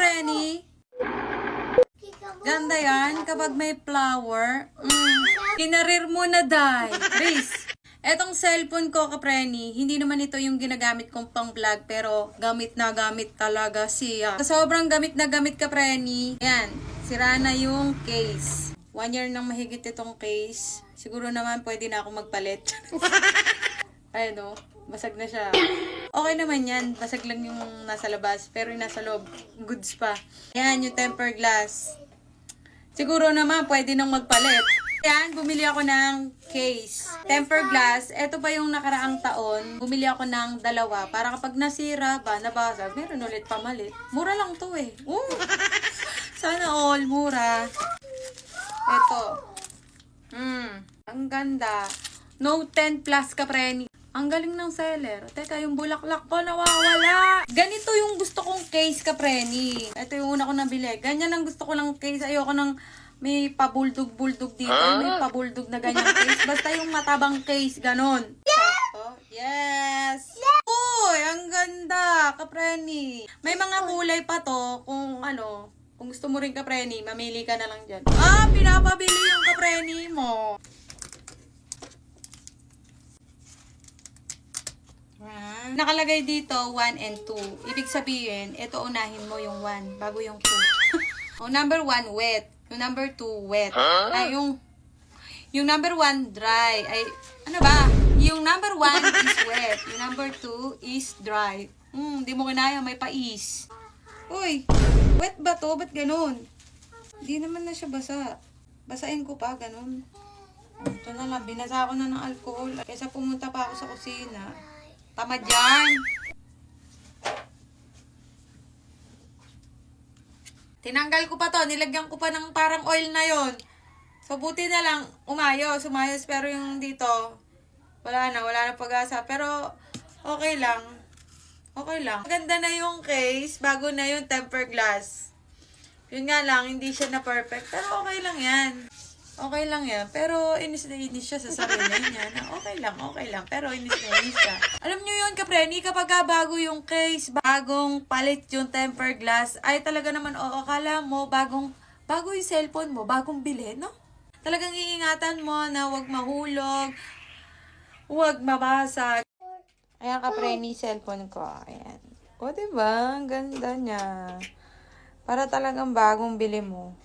Preni? Ganda yan kapag may flower. Mm. Kinarir mo na, Day. Chris. Etong cellphone ko, kapreni, hindi naman ito yung ginagamit kong pang vlog, pero gamit na gamit talaga siya. Sobrang gamit na gamit, kapreni, yan, sira na yung case. One year nang mahigit itong case. Siguro naman pwede na ako magpalit. Ayun o, basag na siya. Okay naman yan, basag lang yung nasa labas, pero yung nasa loob, goods pa. Yan, yung temper glass. Siguro naman pwede nang magpalit. Yan, bumili ako ng case. Temper glass. Ito pa yung nakaraang taon. Bumili ako ng dalawa. Para kapag nasira ba, nabasag, meron ulit pamalit. Mura lang to eh. Ooh. Sana all, mura. Ito. Hmm, ang ganda. Note 10 Plus ka, Preni. Ang galing ng seller. Teka, yung bulaklak ko nawawala. Ganito yung gusto kong case ka, Preni. Ito yung una ko nabili. Ganyan ang gusto ko ng case. Ayoko ng may pabuldog-buldog dito. May pabuldog na ganyan case. Basta yung matabang case, ganon. Sakto. Yes! Uy, ang ganda, kapreni. May mga kulay pa to kung ano, kung gusto mo rin kapreni, mamili ka na lang dyan. Ah, pinapabili yung kapreni mo. Ah, Nakalagay dito 1 and 2. Ibig sabihin, ito unahin mo yung 1 bago yung 2. o number 1 wet, yung number 2 wet. Ay yung yung number 1 dry. Ay ano ba? Yung number 1 is wet, yung number 2 is dry. Hmm, di mo kinaya may pais. Uy, wet ba to? Ba't ganun? Di naman na siya basa. Basain ko pa, ganun. Ito na lang, binasa ko na ng alcohol. Kaysa pumunta pa ako sa kusina. Tamad yan. Tinanggal ko pa to, nilagyan ko pa ng parang oil na yon. So, buti na lang, umayos, umayos. Pero yung dito, wala na, wala na pag-asa. Pero, okay lang. Okay lang. Ganda na yung case, bago na yung temper glass. Yun nga lang, hindi siya na perfect. Pero okay lang yan. Okay lang yan. Pero inis na inis siya sa sarili niya. Na okay lang, okay lang. Pero inis na inis siya. Alam niyo yun, kapreni, kapag ka bago yung case, bagong palit yung temper glass, ay talaga naman, oo, akala mo, bagong, bago yung cellphone mo, bagong bili, no? Talagang iingatan mo na wag mahulog, wag mabasag. Ayan, kapreni, cellphone ko. Ayan. O, diba? Ang ganda niya. Para talagang bagong bili mo.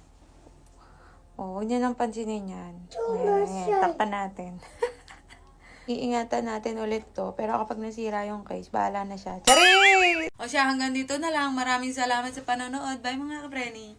Oo, huwag niya nang pansinin yan. Ayan, ayan, takpan natin. Iingatan natin ulit to. Pero kapag nasira yung case, bahala na siya. Charis! O siya, hanggang dito na lang. Maraming salamat sa panonood. Bye mga kapreni.